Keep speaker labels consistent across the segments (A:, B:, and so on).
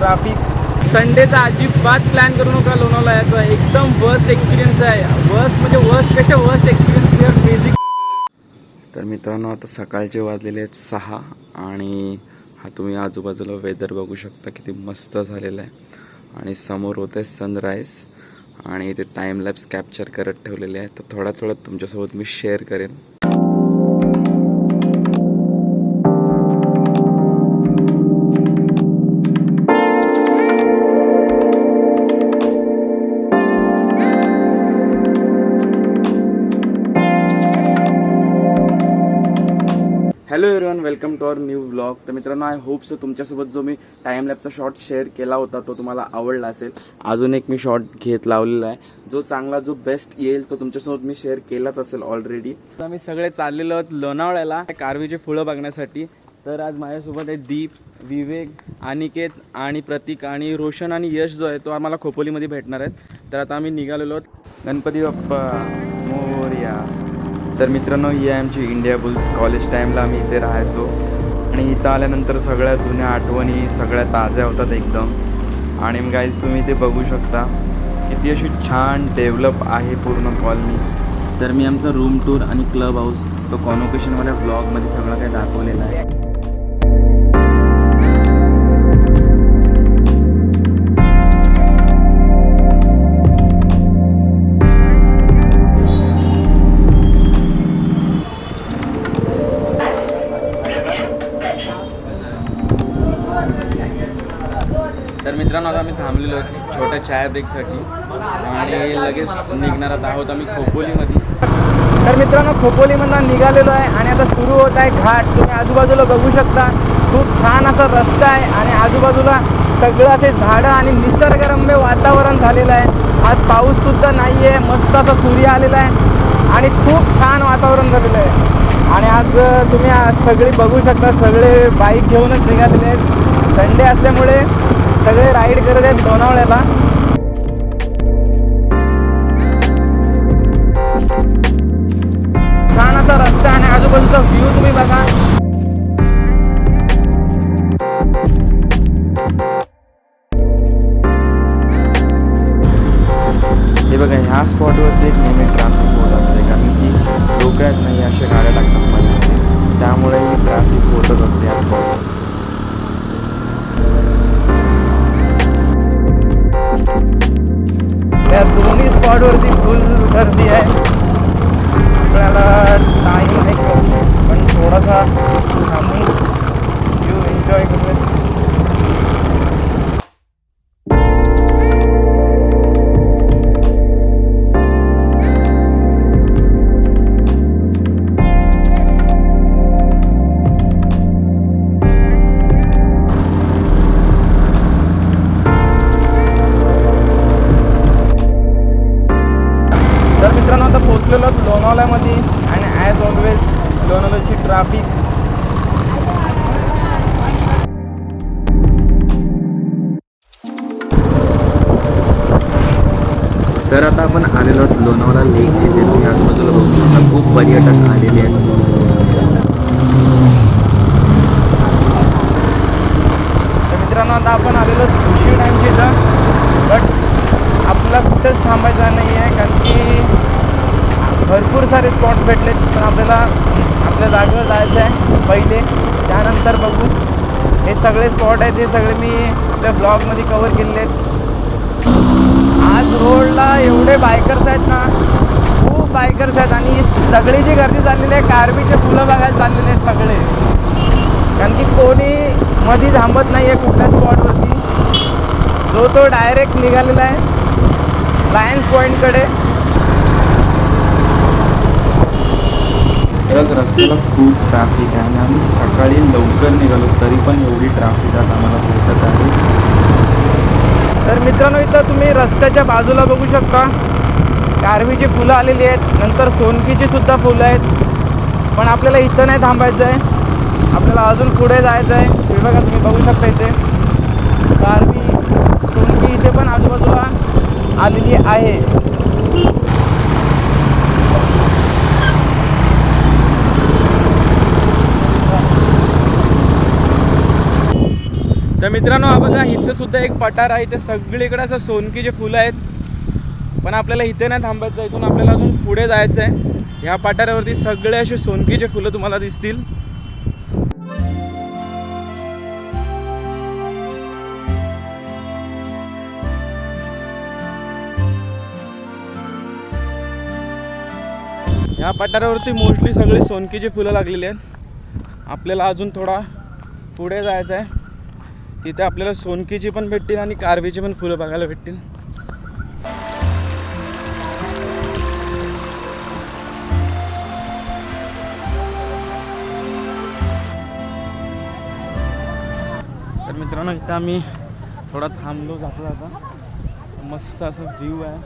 A: Traffic संडेचा अजिबात plan करू नका लोणावला याचा एकदम वर्स्ट एक्सपिरियन्स आहे. वर्स्ट म्हणजे वर्स्टपेक्षा वर्स्ट एक्सपिरियन्स बेसिक तर मित्रांनो आता सकाळचे वाजलेले आहेत सहा आणि हा तुम्ही आजूबाजूला वेदर बघू शकता किती मस्त झालेला आहे. आणि समोर होत आहे सनराईज आणि ते टाईम लॅब्स कॅप्चर करत ठेवलेले आहे. तर थोडा थोडा तुमच्यासोबत मी शेअर करेन. Hello everyone welcome to our new blog तर मित्रांनो आय होप सो तुमच्यासोबत जो मी टाइम लॅबचा शॉर्ट शेअर केला होता तो तुम्हाला आवडला असेल. अजून एक मी शॉर्ट घेत लावलेला आहे. जो चांगला जो बेस्ट येईल तो तुमच्यासोबत मी शेअर केलाच असेल ऑलरेडी तर आम्ही सगळे चाललेलो आहोत लोणावळ्याला कारवीचे फुलं बघण्यासाठी. तर आज माझ्यासोबत आहे दीप विवेक अनिकेत आणि प्रतीक आणि रोशन आणि यश जो आहे तो आम्हाला खोपोलीमध्ये भेटणार आहेत. तर आता आम्ही निघालेलो आहोत. गणपती बाप्पा. तर मित्रांनो ही आहे आमची इंडिया बुल्स कॉलेज टाईमला आम्ही इथे राहायचो. आणि इथं आल्यानंतर सगळ्या जुन्या आठवणी सगळ्या ताज्या होतात एकदम. आणि गाईज तुम्ही इथे बघू शकता. किती अशी छान डेव्हलप आहे पूर्ण कॉलनी तर मी आमचा रूम टूर आणि क्लब हाऊस तो कॉन्व्होकेशनवाल्या ब्लॉगमध्ये सगळं काही दाखवलेलं आहे. तर मित्रांनो आता आम्ही थांबलेलो छोट्या चाय ब्रेकसाठी. आणि लगेच निघणार आता आहोत आम्ही खोपोलीमध्ये. तर मित्रांनो खोपोलीमधनं निघालेलो आहे आणि आता सुरू होत आहे घाट. तुम्ही आजूबाजूला बघू शकता खूप छान असा रस्ता आहे आणि आजूबाजूला सगळं असे झाडं आणि निसर्गरम्य वातावरण झालेलं आहे. आज पाऊससुद्धा नाही आहे मस्त असा सूर्य आलेला आहे आणि खूप छान वातावरण झालेलं आहे. आणि आज तुम्ही सगळी बघू शकता सगळे बाईक घेऊनच निघालेले आहेत. संडे असल्यामुळे सगळे राईड करत आहेत लोणावळ्याला. छान असा रस्ता आणि आजूबाजूचा व्ह्यू तुम्ही बघा. हे बघा ह्या स्पॉटवरती एक नेहमी ट्रॅफिक होत असते कारण की डोक्यात नाही अशा गाड्या लागतात त्यामुळे ही ट्रॅफिक होतच असते या स्पॉटवर या दोन्ही स्पॉटवरती फुल गर्दी आहे. आपल्याला टाईम आहे पण थोडासा आम्ही व्ह्यू एन्जॉय करूया. लोणावळ्यामध्ये आणि ॲज ऑलवेज लोणावळ्याची ट्रॅफिक तर आता आपण आलेलो आहोत लोणावळा लेक जिथे तुम्ही आजूबाजूला बघू शकता खूप पर्यटक आलेले आहेत तर मित्रांनो आता आपण आलेलो सुशी डॅमची इथं बट आपल्याला कुठंच थांबायचं नाही आहे कारण की भरपूर सारे स्पॉट भेटले पण आपल्याला आपल्या जागेवर जायचं आहे पहिले. त्यानंतर बघू. हे सगळे स्पॉट आहेत हे सगळे मी आपल्या ब्लॉगमध्ये कवर केलेले आहेत. आज रोडला एवढे बायकर्स आहेत ना खूप बायकर्स आहेत आणि सगळी जी गर्दी चाललेली आहे कार्बीचे फुलं बघायला चाललेले आहेत सगळे. कारण की कोणी मधी थांबत नाही आहे कुठल्या स्पॉटवरती जो तो डायरेक्ट निघालेला आहे लायन्स पॉईंटकडे आज रस्त्याला खूप ट्रॅफिक आहे आणि आम्ही सकाळी लवकर निघालो तरी पण एवढी ट्रॅफिक आज आम्हाला पोहोचत आहे. तर मित्रांनो इथं तुम्ही रस्त्याच्या बाजूला बघू शकता. कारवीची फुलं आलेली आहेत नंतर सोनकीची सुद्धा फुलं आहेत. पण आपल्याला इथं नाही थांबायचं आहे. आपल्याला अजून पुढे जायचं आहे. हे बघा तुम्ही बघू शकता इथे. कारवी सोनकी इथे पण आजूबाजूला आलेली आहे. मित्रांनो हा बघा इथं सुद्धा एक पठार आहे. इथे सगळीकडे असं सोनकीचे फुलं आहेत. पण आपल्याला इथे नाही थांबायचं इथून आपल्याला अजून पुढे जायचं आहे ह्या पठारावरती सगळे असे सोनकीचे फुलं तुम्हाला दिसतील. ह्या पठारावरती मोस्टली सगळी सोनकीची फुलं लागलेली आहेत. आपल्याला अजून थोडा पुढे जायचं आहे तिथे आपल्याला सोनकीची पण भेटतील आणि कारवीची पण फुलं बघायला भेटतील. तर मित्रांनो इथं आम्ही थोडा थांबलो जातो आता. मस्त असं व्ह्यू आहे.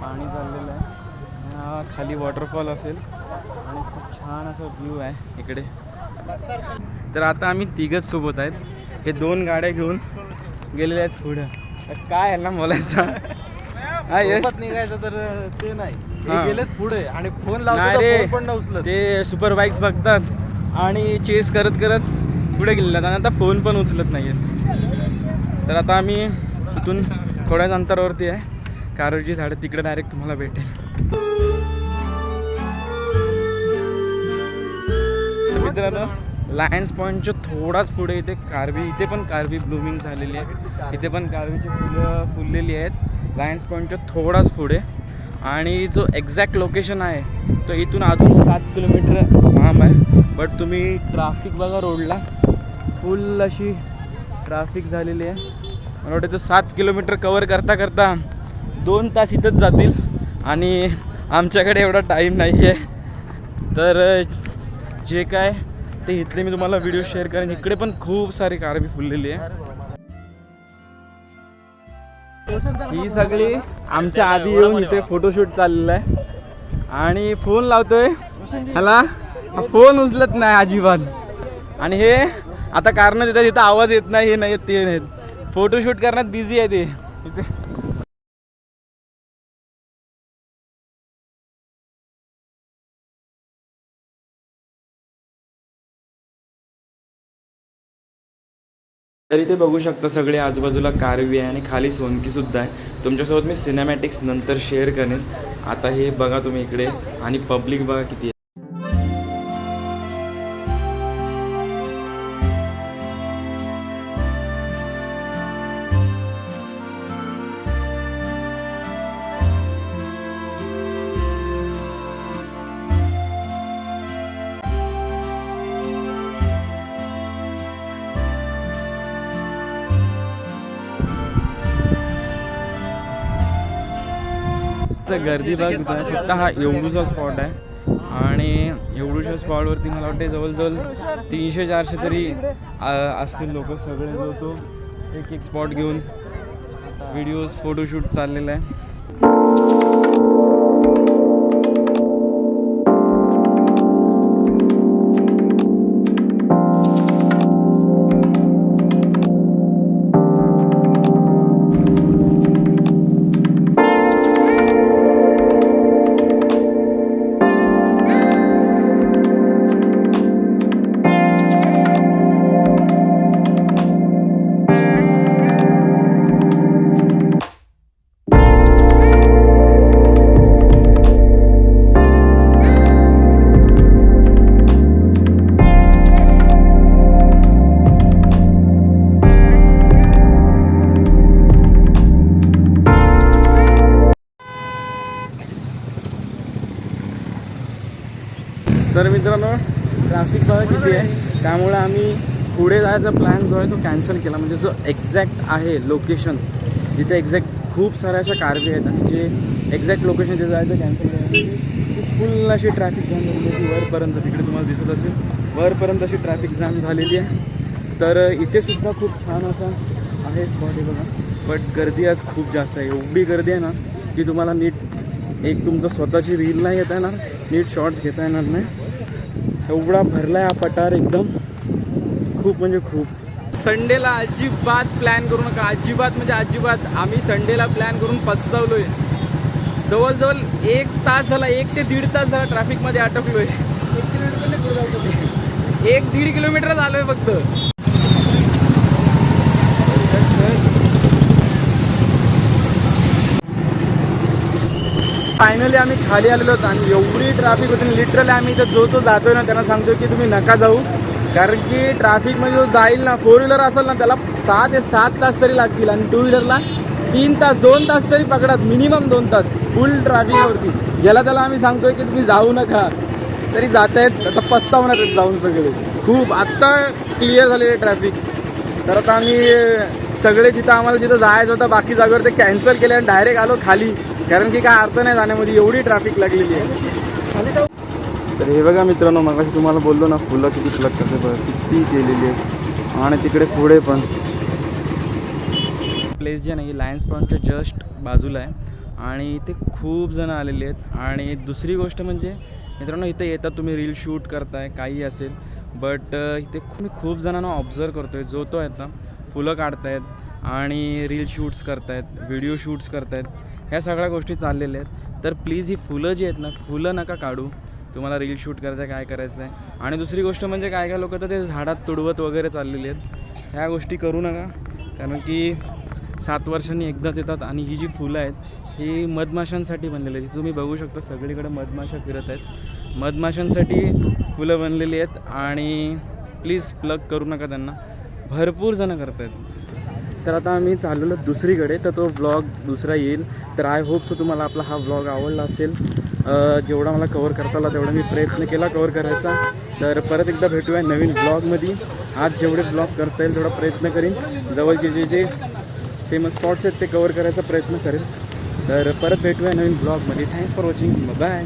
A: पाणी चाललेलं आहे. हा खाली वॉटरफॉल असेल. आणि खूप छान असा व्ह्यू आहे इकडे. तर आता आम्ही तिघच सोबत आहेत. हे दोन गाड्या घेऊन गेलेले आहेत पुढं. काय आहे ना बोलायचं?
B: निघायचं तर ते नाही.
A: हा.
B: गेलेत पुढे आणि फोन. फोन पण उचलत
A: ते सुपर बाईक्स बघतात आणि चेस करत करत पुढे गेलेले आहेत आणि आता फोन पण उचलत नाही आहेत तर आता आम्ही इथून थोड्याच अंतरावरती आहे. कारवची झाडं तिकडे डायरेक्ट तुम्हाला भेटेल. मित्रांनो लायन्स पॉईंटच्या थोडाच पुढे इथे कारवी इथे पण कारवी ब्लूमिंग झालेली आहे. इथे पण कारवीची फुलं फुललेली आहेत. लायन्स पॉईंटच्या थोडाच पुढे. आणि जो एक्झॅक्ट लोकेशन आहे तो इथून अजून सात किलोमीटर लांब आहे. बट तुम्ही ट्राफिक बघा रोडला फुल अशी ट्राफिक झालेली आहे. मला वाटतं तो सात किलोमीटर कवर करता करता दोन तास इथंच जातील. आणि आमच्याकडे एवढा टाईम नाही आहे तर जे काय ते इथले मी तुम्हाला व्हिडिओ शेअर करेन. इकडे पण खूप सारी कारवी फुललेली आहे. ही सगळी आमच्या आधी येऊन इथे फोटोशूट चाललेला आहे. आणि फोन लावतोय. ह्याला? फोन उचलत नाही अजिबात. आणि हे आता कारण देतात तिथं आवाज येत नाही हे नाही येत ते नाहीत फोटोशूट करण्यात बिझी आहे ते. इथे तर इथे बघू शकता सगळे आजूबाजूला कारवी आहे आणि खाली सोनकी सुद्धा आहे. तुमच्यासोबत मी सिनेमॅटिक्स नंतर शेअर करेन. आता हे बघा तुम्ही इकडे आणि पब्लिक बघा किती तर गर्दी बघ फक्त हा एवढूचा स्पॉट आहे. आणि एवढूशा स्पॉटवरती मला वाटते जवळजवळ तीनशे चारशे तरी असतील लोक सगळे. जो तो एक एक स्पॉट घेऊन व्हिडिओज फोटोशूट चाललेला आहे. किती आहे. त्यामुळे आम्ही पुढे जायचा प्लॅन जो आहे तो कॅन्सल केला. म्हणजे जो एक्झॅक्ट आहे लोकेशन जिथे एक्झॅक्ट खूप साऱ्या अशा कारवे आहेत आणि जे एक्झॅक्ट लोकेशन जे जायचं कॅन्सल केलं फुल अशी ट्रॅफिक जाम झालेली वरपर्यंत तिकडे तुम्हाला दिसत असेल वरपर्यंत अशी ट्रॅफिक जाम झालेली आहे. तर इथे सुद्धा खूप छान असा आहे स्पॉट आहे बघा. बट गर्दी आज खूप जास्त आहे. एवढी गर्दी आहे ना की तुम्हाला नीट एक तुमचं स्वतःची रील नाही घेता येणार नीट शॉर्ट्स घेता येणार नाही. एवढा भरला आहे हा पठार एकदम. खूप म्हणजे खूप. संडेला अजिबात प्लॅन करू नका. अजिबात म्हणजे अजिबात. आम्ही संडेला प्लॅन करून पचतावलोय. जवळजवळ एक तास झाला एक ते दीड तास झाला ट्रॅफिकमध्ये अटकलोय. एक दीड किलोमीटर झालोय फक्त. फायनली आम्ही खाली आलेलो होतो आणि एवढी ट्रॅफिक होती लिटरली आम्ही इथं जो तो जातोय ना त्यांना सांगतो की तुम्ही नका जाऊ. कारण की ट्रॅफिकमध्ये जो जाईल ना फोर व्हीलर असेल ना त्याला सहा ते सात तास तरी लागतील आणि टू व्हीलरला तीन तास दोन तास तरी पकडा मिनिमम दोन तास फुल ट्रॅफिकवरती ज्याला त्याला आम्ही सांगतोय की तुम्ही जाऊ नका. तरी जात आहेत आता पस्तावणार आहेत जाऊन सगळे. खूप आत्ता क्लिअर झालेले ट्रॅफिक तर आता आम्ही सगळे जिथं आम्हाला जिथं जायचं होतं बाकी जागेवर ते कॅन्सल केले आणि डायरेक्ट आलो खाली. कारण की काय अर्थ नाही जाण्यामध्ये एवढी ट्रॅफिक लागलेली आहे. तर हे बघा मित्रांनो मग तुम्हाला बोललो ना फुलं किती फुलं कसं बघा किती केलेली आहेत. आणि तिकडे पुढे पण. प्लेस जे नाही लायन्स पॉईंटच्या जस्ट बाजूला आहे. आणि इथे खूप जण आलेले आहेत. आणि दुसरी गोष्ट म्हणजे मित्रांनो इथे येतात तुम्ही रील शूट करताय काही असेल. बट इथे खूप मी खूप जणांना ऑब्झर्व करतो आहे जो तो ना फुलं काढतायत आणि रील शूट्स करतायत व्हिडिओ शूट्स करतायत ह्या सगळ्या गोष्टी चाललेल्या आहेत. तर प्लीज ही फुलं जी आहेत ना फुलं नका काढू. तुम्हाला रील शूट करायचं आहे काय करायचं आहे आणि दुसरी गोष्ट म्हणजे काय काय लोक तर ते झाडात तुडवत वगैरे चाललेली आहेत. ह्या गोष्टी करू नका कारण की सात वर्षांनी एकदाच येतात आणि ही जी फुलं आहेत ही मधमाशांसाठी बनलेली आहेत. तुम्ही बघू शकता सगळीकडे मधमाशा फिरत आहेत. मधमाशांसाठी फुलं बनलेली आहेत आणि प्लीज प्लग करू नका त्यांना. भरपूर जणं करत आहेत तर आता आम्ही चाललेलो दुसरीकडे तर तो ब्लॉग दुसरा येईल. तर आय होप सो तुम्हाला आपला हा ब्लॉग आवडला असेल. जेवढा मला कवर करता आला तेवढा मी प्रयत्न केला कवर करायचा. तर परत एकदा भेटूया नवीन ब्लॉगमध्ये आज जेवढे ब्लॉग करता येईल तेवढा प्रयत्न करीन. जवळचे जे जे फेमस स्पॉट्स आहेत ते कवर करायचा प्रयत्न करेन. तर परत भेटूया नवीन ब्लॉगमध्ये थँक्स फॉर वॉचिंग बाय